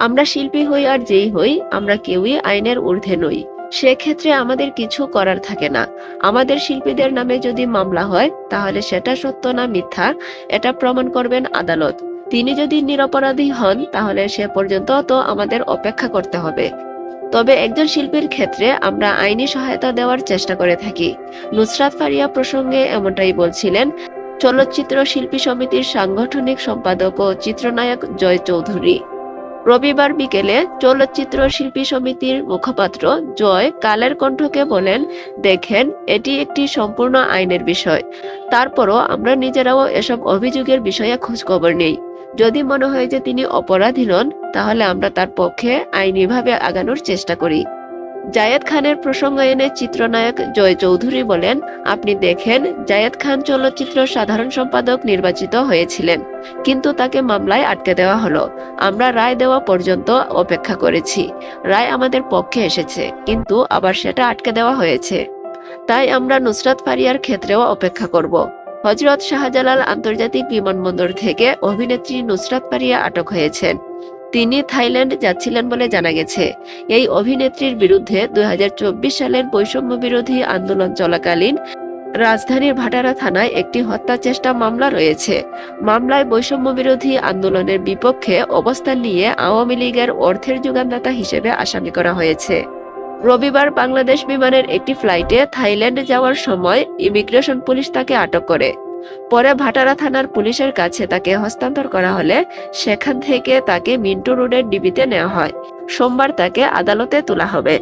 আমরা শিল্পী হই আর যেই হই, আমরা কেউই আইনের ঊর্ধ্বে নই। সেক্ষেত্রে আমাদের কিছু করার থাকে না। আমাদের শিল্পীদের নামে যদি মামলা হয়, তাহলে সেটা সত্য না মিথ্যা, এটা প্রমাণ করবেন আদালত। তিনি যদি নিরপরাধী হন, তাহলে সে পর্যন্ত তো আমাদের অপেক্ষা করতে হবে। তবে একজন শিল্পীর ক্ষেত্রে আমরা আইনি সহায়তা দেওয়ার চেষ্টা করে থাকি। নুসরাত ফারিয়া প্রসঙ্গে এমনটাই বলছিলেন, চলচ্চিত্র শিল্পী সমিতির সাংগঠনিক সম্পাদক ও চিত্রনায়ক জয় চৌধুরী। রবিবার বিকেলে চলচ্চিত্র শিল্পী সমিতির মুখপাত্র জয় কালের কণ্ঠকে বলেন, দেখেন, এটি একটি সম্পূর্ণ আইনের বিষয়। তারপরও আমরা নিজেরাও এসব অভিযোগের বিষয়ে খোঁজখবর নেই। যদি মনে হয় যে তিনি অপরাধী নন, তাহলে আমরা তার পক্ষে আইনিভাবে আগানোর চেষ্টা করি। জায়েদ খানের প্রসঙ্গ এনে চিত্রনায়ক জয় চৌধুরী বলেন, আপনি দেখেন, জায়েদ খান চলচ্চিত্র সাধারণ সম্পাদক নির্বাচিত হয়েছিলেন, কিন্তু তাকে মামলায় আটকে দেওয়া হলো। আমরা রায় দেওয়া পর্যন্ত অপেক্ষা করেছি। রায় আমাদের পক্ষে এসেছে, কিন্তু আবার সেটা আটকে দেওয়া হয়েছে। তাই আমরা নুসরাত ফারিয়ার ক্ষেত্রেও অপেক্ষা করব। হজরত শাহজালাল আন্তর্জাতিক বিমানবন্দর থেকে অভিনেত্রী নুসরাত ফারিয়া আটক হয়েছেন। তিনি থাইল্যান্ড যাচ্ছিলেন বলে জানা গেছে। এই অভিনেত্রীর বিরুদ্ধে দুই সালের বৈষম্য বিরোধী আন্দোলন চলাকালীন রাজধানীর ভাটারা থানায় একটি হত্যা চেষ্টা মামলা রয়েছে। মামলায় বৈষম্য বিরোধী আন্দোলনের বিপক্ষে অবস্থান নিয়ে আওয়ামী লীগের অর্থের যোগানদাতা হিসেবে আসামি করা হয়েছে। রবিবার বাংলাদেশ বিমানের একটি ফ্লাইটে থাইল্যান্ড যাওয়ার সময় ইমিগ্রেশন পুলিশ তাকে আটক করে। পরে ভাটারা থানার পুলিশের কাছে তাকে হস্তান্তর করা হলে সেখান থেকে তাকে মিন্টু রোডের ডিবিতে নেওয়া হয়। সোমবার তাকে আদালতে তোলা হবে।